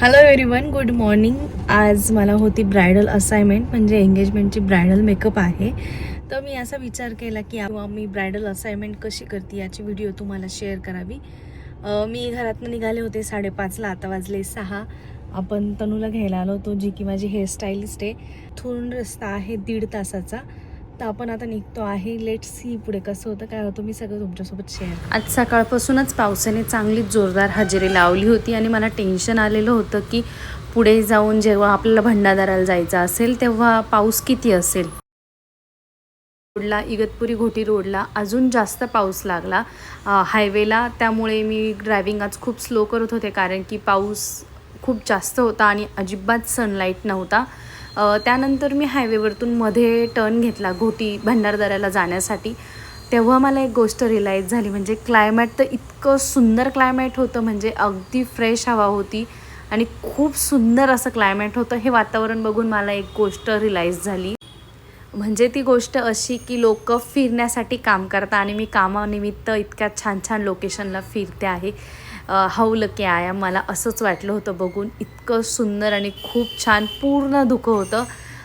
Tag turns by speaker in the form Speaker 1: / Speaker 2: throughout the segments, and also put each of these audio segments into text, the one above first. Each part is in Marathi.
Speaker 1: हॅलो एव्हरीवन गुड मॉर्निंग आज मला होती ब्रायडल असाइनमेंट म्हणजे एंगेजमेंटची ब्रायडल मेकअप आहे. तर मी असा विचार केला की मी ब्रायडल असाइनमेंट कशी करते याची व्हिडिओ तुम्हाला शेअर करावी. मी घरातनं निघाले होते साडेपाचला आता वाजले सहा. आपण तनूला घ्यायला आलो होतो जी की माझी हेअरस्टाईलिस्ट आहे. थोडून रस्ता आहे दीड तासाचा. तर आपण आता निघतो आहे. लेट सी पुढे कसं होतं काय होतं मी सगळं तुमच्यासोबत शेअर
Speaker 2: आज सकाळपासूनच पावसाने चांगलीच जोरदार हजेरी लावली होती आणि मला टेन्शन आलेलं होतं की पुढे जाऊन जेव्हा आपल्याला भंडारदाराला जायचं असेल तेव्हा पाऊस किती असेल? रोडला इगतपुरी घोटी रोडला अजून जास्त पाऊस लागला. हायवेला त्यामुळे मी ड्रायव्हिंग आज खूप स्लो करत होते कारण की पाऊस खूप जास्त होता आणि अजिबात सनलाईट नव्हता. त्यानंतर मी हायवेवरतून मध्ये टर्न घेतला घोटी भंडारदऱ्याला जाण्यासाठी. तेव्हा मला एक गोष्ट रिलाईज झाली म्हणजे क्लायमॅट तर इतकं सुंदर क्लायमॅट होतं म्हणजे अगदी फ्रेश हवा होती आणि खूप सुंदर असं क्लायमॅट होतं हे वातावरण बघून मला एक गोष्ट रिलाईज झाली. म्हणजे ती गोष्ट अशी की लोक फिरण्यासाठी काम करतात आणि मी कामानिमित्त इतक्या छान छान लोकेशनला फिरते आहे. हवलं लकी आया. मला असंच वाटलं होतं बघून. इतकं सुंदर आणि खूप छान पूर्ण धुकं होतं.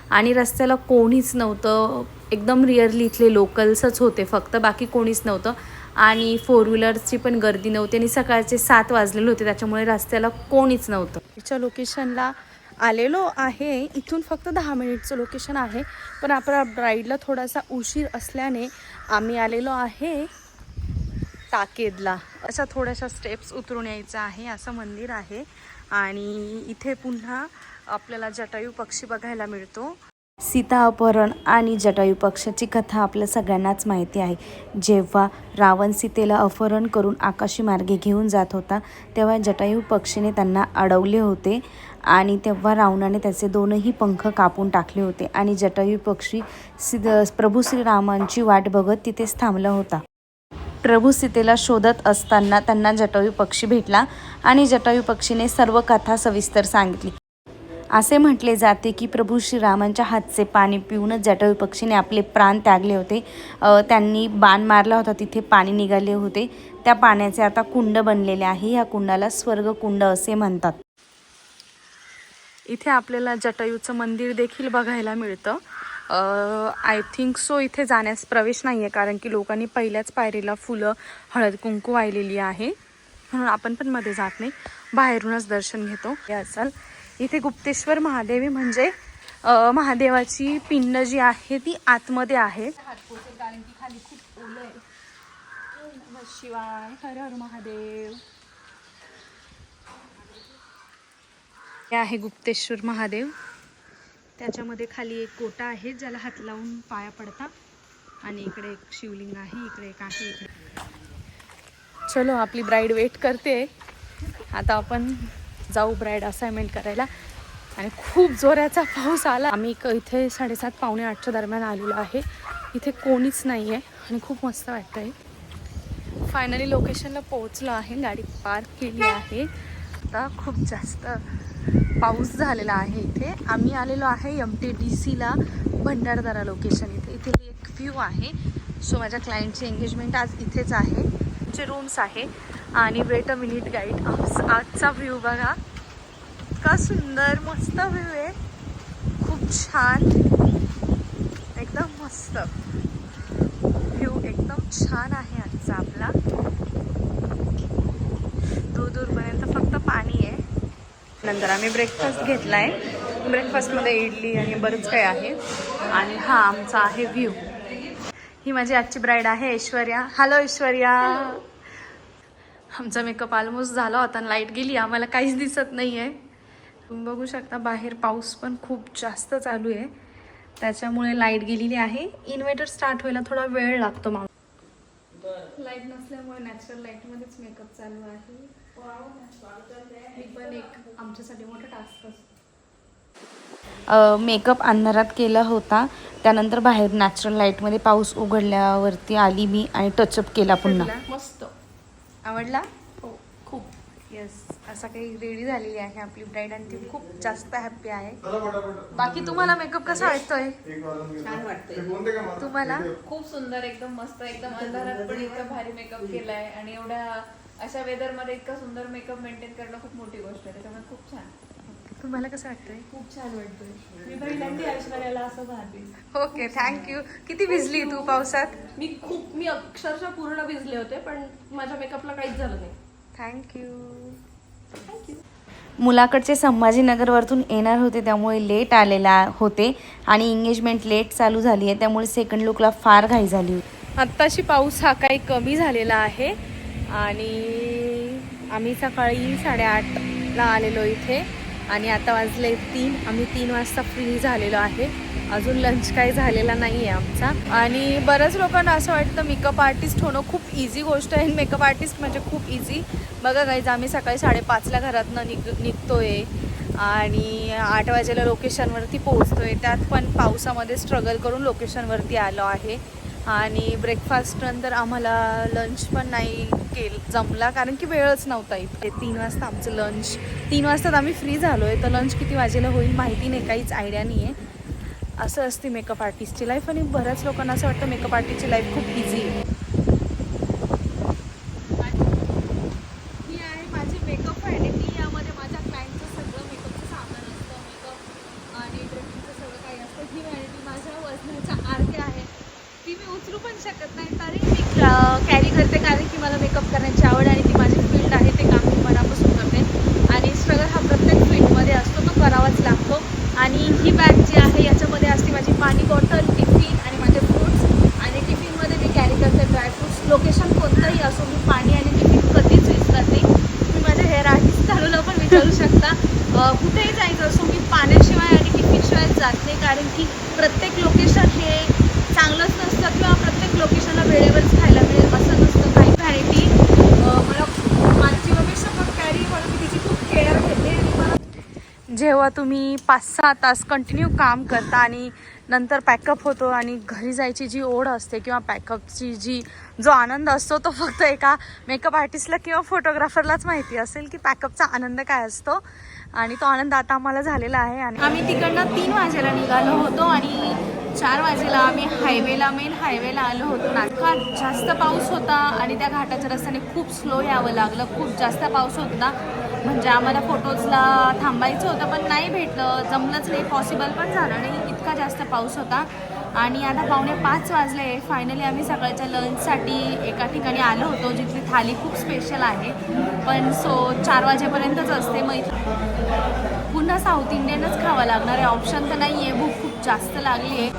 Speaker 2: आणि रस्त्याला कोणीच नव्हतं. एकदम रिअरली इथले लोकल्सच होते फक्त बाकी कोणीच नव्हतं. आणि फोर व्हीलरची पण गर्दी नव्हती आणि सकाळचे सात वाजलेले होते त्याच्यामुळे रस्त्याला कोणीच नव्हतं.
Speaker 1: तिच्या लोकेशनला आलेलो आहे. इथून फक्त दहा मिनिटचं लोकेशन आहे. पण आपल्या ब्राईडला थोडासा उशीर असल्याने आम्ही आलेलो आहे. टाकेदला. अशा थोड्याशा स्टेप्स उतरून यायचं आहे. असं मंदिर आहे. आणि इथे पुन्हा आपल्याला जटायू पक्षी बघायला मिळतो.
Speaker 2: सीता अपहरण आणि जटायू पक्षाची कथा आपल्या सगळ्यांनाच माहिती आहे. जेव्हा रावण सीतेला अपहरण करून आकाशी मार्गे घेऊन जात होता तेव्हा जटायू पक्षीने त्यांना अडवले होते आणि तेव्हा रावणाने त्याचे दोनही पंख कापून टाकले होते आणि जटायू पक्षी सिद प्रभू श्रीरामांची वाट बघत तिथेच थांबला होता. प्रभू सीतेला शोधत असताना त्यांना जटायू पक्षी भेटला आणि जटायू पक्षीने सर्व कथा सविस्तर सांगितली. असे म्हटले जाते की प्रभू श्रीरामांच्या हातचे पाणी पिऊनच जटायू पक्षीने आपले प्राण त्यागले होते. त्यांनी बाण मारला होता तिथे पाणी निघाले होते. त्या पाण्याचे आता कुंड बनलेले आहे. या कुंडाला स्वर्ग कुंड असे म्हणतात.
Speaker 1: इथे आपल्याला जटायूचं मंदिर देखील बघायला मिळतं. आय थिंक सो इथे जाण्यास प्रवेश नाही आहे कारण की लोकांनी पहिल्याच पायरीला फुलं हळद कुंकू वाहिलेली आहे. म्हणून आपण पण मध्ये जात नाही. बाहेरूनच दर्शन घेतो. हे असाल इथे गुप्तेश्वर महादेवी म्हणजे महादेवाची पिंड जी आहे ती आतमध्ये आहे. कारण की खाली खूप ओलं आहे नमः शिवाय हर हर महादेव. हे आहे गुप्तेश्वर महादेव. त्याच्यामध्ये खाली एक कोटा आहे ज्याला हात लावून पाया पडता आणि इकडे एक शिवलिंग आहे इकडे एक आहे इकडे चलो आपली ब्राईड वेट करते. आता आपण जाऊ ब्राईड असाइनमेंट करायला. आणि खूप जोराचा पाऊस आला. आम्ही इथे साडेसात पावणे आठच्या दरम्यान आलेलो आहे. इथे कोणीच नाही आहे आणि खूप मस्त वाटतं आहे फायनली लोकेशनला पोहोचलो आहे. गाडी पार्क केली आहे. आता खूप जास्त पाऊस झालेला आहे इथे. आम्ही आलेलो आहे एम टी डी सीला भंडारदरा लोकेशन इथे. इथे एक व्ह्यू आहे. सो माझ्या क्लायंटची एंगेजमेंट आज इथेच आहे. जे रूम्स आहे. आणि वेट अ मिनिट गाईड आजचा व्ह्यू बघा. इतका सुंदर मस्त व्ह्यू आहे. खूप छान. एकदम मस्त. व्ह्यू एकदम छान आहे आजचा आपला. दूर दूरपर्यंत फक्त पाणी आहे. नंतर आम्ही ब्रेकफास्ट घेतला आहे ब्रेकफास्टमध्ये इडली आणि बरंच काही आहे. आणि हा आमचा आहे व्ह्यू ही माझी आजची ब्राईड आहे ऐश्वर्या. हॅलो ऐश्वर्या. आमचा मेकअप ऑलमोस्ट झाला होता आणि लाइट गेली. आम्हाला काहीच दिसत नाही आहे तुम्ही बघू शकता बाहेर पाऊस पण खूप जास्त चालू आहे. त्याच्यामुळे लाइट गेलेली आहे. इन्व्हर्टर स्टार्ट व्हायला थोडा वेळ लागतो मग लाइट नसल्यामुळे नॅचरल लाईटमध्येच मेकअप चालू आहे. पण एक आमच्यासाठी मोठा टास्क असतो.
Speaker 2: मेकअप अंधारात केला होता. त्यानंतर बाहेर नॅचरल लाईटमध्ये पाऊस उघडल्यावरती आली मी आणि टचअप केला पुन्हा.
Speaker 1: मस्त. आवडला? हो. खूप. येस असा काही रेडी झालेली आहे आपली ब्राईड आणि ती खूप जास्त हॅप्पी आहे. बाकी तुम्हाला मेकअप कसा वाटतोय?
Speaker 3: छान वाटतंय.
Speaker 1: तुम्हाला?
Speaker 3: खूप सुंदर एकदम मस्त एकदम अंधारात पण इतका भारी मेकअप केलाय आणि एवढ्या
Speaker 4: अशा वेदरमध्ये इतका सुंदर मेकअप मेंटेन करणं खूप मोठी गोष्ट आहे. त्याच्यामुळे खूप छान.
Speaker 1: तुम्हाला कसं वाटतंय?
Speaker 4: खूप छान वाटतंय. मी पहिल्यांदा ऐश्वर्याला असं पाहते
Speaker 1: ओके थँक्यू किती भिजली तू पावसात?
Speaker 4: मी खूप मी अक्षरशः पूर्ण भिजले होते पण माझ्या मेकअपला काहीच झालं नाही.
Speaker 1: थँक्यू
Speaker 2: मुलाकडचे संभाजीनगरवरतून येणार होते त्यामुळे लेट आलेला होते आणि एंगेजमेंट लेट चालू झाली आहे त्यामुळे सेकंड लुकला फार घाई झाली होती.
Speaker 1: आत्ताशी पाऊस हा काही कमी झालेला आहे. आणि आम्ही सकाळी साडेआठला आलेलो इथे. आणि आता वाजले तीन. आम्ही तीन वाजता फ्री झालेलो आहे. अजून लंच काही झालेला नाही आहे आमचा. आणि बऱ्याच लोकांना असं वाटतं मेकअप आर्टिस्ट होणं खूप इझी गोष्ट आहे. मेकअप आर्टिस्ट म्हणजे खूप इझी बघा गाईज आम्ही सकाळी साडेपाचला घरातनं निघ निघतोय. आणि आठ वाजेला लोकेशनवरती पोहोचतोय. त्यात पण पावसामध्ये स्ट्रगल करून लोकेशनवरती आलो आहे. आणि ब्रेकफास्ट नंतर आम्हाला लंच पण नाही केल जमला. कारण की वेळच नव्हता इथे. तीन वाजता आमचं लंच तीन वाजतात आम्ही फ्री झालो आहे तर लंच किती वाजेला होईल माहिती नाही. काहीच आयडिया नाही आहे असं असते मेकअप आर्टिस्टची लाईफ आणि बऱ्याच लोकांना असं वाटतं मेकअप आर्टिस्टची लाईफ खूप इझी आहे ही आहे माझी मेकअप व्हॅनिटी यामध्ये माझ्या क्लायंटचं सगळं मेकअपचं सामान असतं मेकअप आणि ड्रेसिंगचं सगळं काही असतं ही व्हॅनिटी माझ्या वजनाच्या आरती आहे ती मी उचलू पण शकत नाही तरी मी कॅरी करते कारण की मला मेकअप करण्याची आवड आणि ती माझी फील्ड आहे ते काम मी मनापासून करते आणि स्ट्रगल हा प्रत्येक फील्डमध्ये असतो तो करावाच लागतो आणि ही बॅग जी आहे याच्यामध्ये असते माझी पाणी बॉटल टिफिन आणि माझे फ्रूट्स आणि टिफिनमध्ये मी कॅरी करते ड्रायफ्रूट्स लोकेशन कोणतंही असो मी पाणी आणि टिफिन कधीच विसरत नाही तुम्ही माझ्या हेअर आर्टिस्ट तुम्ही करू शकता. कुठेही जायचं असो मी पाण्याशिवाय आणि टिफिनशिवाय जात नाही कारण की प्रत्येक लोकेशन हे चांगलंच नसतं किंवा प्रत्येक लोकेशनला वेळेवरच खायला मिळेल असं नसतं. काही व्हॅरायटी मला माझी हमेशा पण कॅरी म्हणून मी तिची खूप केअर घेते. आणि मला जेव्हा तुम्ही पाच सहा तास कंटिन्यू काम करता आणि नंतर पॅकअप होतो आणि घरी जायची जी ओढ असते किंवा पॅकअपची जी जो आनंद असतो तो फक्त एका मेकअप आर्टिस्टला किंवा फोटोग्राफरलाच माहिती असेल की पॅकअपचा आनंद काय असतो. आणि तो आनंद आता आम्हाला झालेला आहे आणि आम्ही तिकडनं तीन वाजेला निघालो होतो आणि चार वाजेला आम्ही हायवेला मेन हायवेला आलो होतो. नाटका जास्त पाऊस होता आणि त्या घाटाच्या रस्त्याने खूप स्लो यावं लागलं. खूप जास्त पाऊस होता. म्हणजे आम्हाला फोटोजला थांबायचं होतं पण नाही भेटलं. जमलंच नाही. पॉसिबल पण झालं नाही. इतका जास्त पाऊस होता. आणि आता पावणे पाच वाजले फायनली आम्ही सकाळच्या लंचसाठी एका ठिकाणी आलो होतो जिथली थाली खूप स्पेशल आहे. पण सो चार वाजेपर्यंतच असते. मग पुन्हा साऊथ इंडियनच खावं लागणार आहे. ऑप्शन तर नाही आहे भूक खूप जास्त लागली आहे.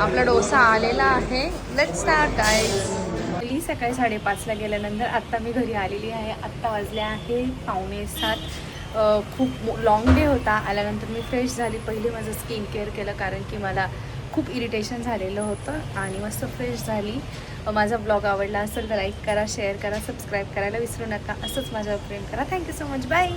Speaker 1: आपला डोसा आलेला आहे. लेट स्टार्ट काय मी सकाळी साडेपाचला गेल्यानंतर आत्ता मी घरी आलेली आहे. आत्ता वाजले आहे पावणे सात. खूप लॉंग डे होता. आल्यानंतर मी फ्रेश झाली. पहिले माझं स्किन केअर केलं कारण की मला खूप इरिटेशन झालेलं होतं आणि मस्त फ्रेश झाली. माझा ब्लॉग आवडला असेल तर लाईक करा शेअर करा सबस्क्राईब करायला विसरू नका. असंच माझ्यावर प्रेम करा. Thank you so much bye